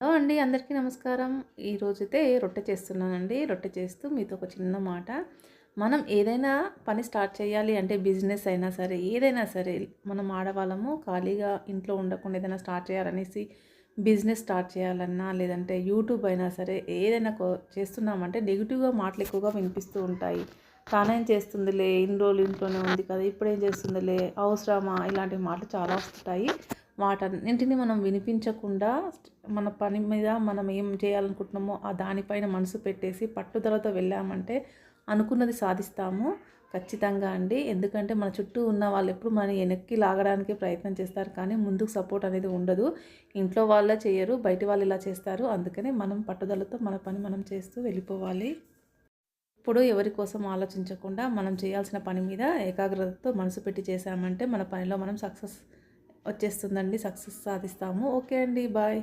Hello అండి అందరికీ నమస్కారం. ఈరోజైతే రొట్టె చేస్తున్నానండి. రొట్టె చేస్తూ మీతో ఒక చిన్న మాట. మనం ఏదైనా పని స్టార్ట్ చేయాలి అంటే బిజినెస్ అయినా సరే ఏదైనా సరే మనం ఆడవాళ్ళము ఖాళీగా ఇంట్లో ఉండకుండా ఏదైనా స్టార్ట్ చేయాలనేసి బిజినెస్ స్టార్ట్ చేయాలన్నా లేదంటే యూట్యూబ్ అయినా సరే ఏదైనా చేస్తున్నామంటే నెగిటివ్గా మాటలు ఎక్కువగా వినిపిస్తూ ఉంటాయి. తానేం చేస్తుందిలే ఇన్ని రోజులు ఇంట్లోనే ఉంది కదా ఇప్పుడేం చేస్తుందిలే అవసరమా ఇలాంటి మాటలు చాలా వస్తుంటాయి. వాటన్నింటిని మనం వినిపించకుండా మన పని మీద మనం ఏం చేయాలనుకుంటున్నామో ఆ దానిపైన మనసు పెట్టేసి పట్టుదలతో వెళ్ళామంటే అనుకున్నది సాధిస్తాము. ఖచ్చితంగా అండి. ఎందుకంటే మన చుట్టూ ఉన్న వాళ్ళు ఎప్పుడు మన వెనక్కి లాగడానికి ప్రయత్నం చేస్తారు. కానీ ముందుకు సపోర్ట్ అనేది ఉండదు. ఇంట్లో వాళ్ళే చేయరు బయట వాళ్ళు ఇలా చేస్తారు. అందుకనే మనం పట్టుదలతో మన పని మనం చేస్తూ వెళ్ళిపోవాలి. ఇప్పుడు ఎవరి కోసం ఆలోచించకుండా మనం చేయాల్సిన పని మీద ఏకాగ్రతతో మనసు పెట్టి చేశామంటే మన పనిలో మనం సక్సెస్ వచ్చేస్తుందండి. సక్సెస్ సాధిస్తాము. ఓకే అండి. బాయ్.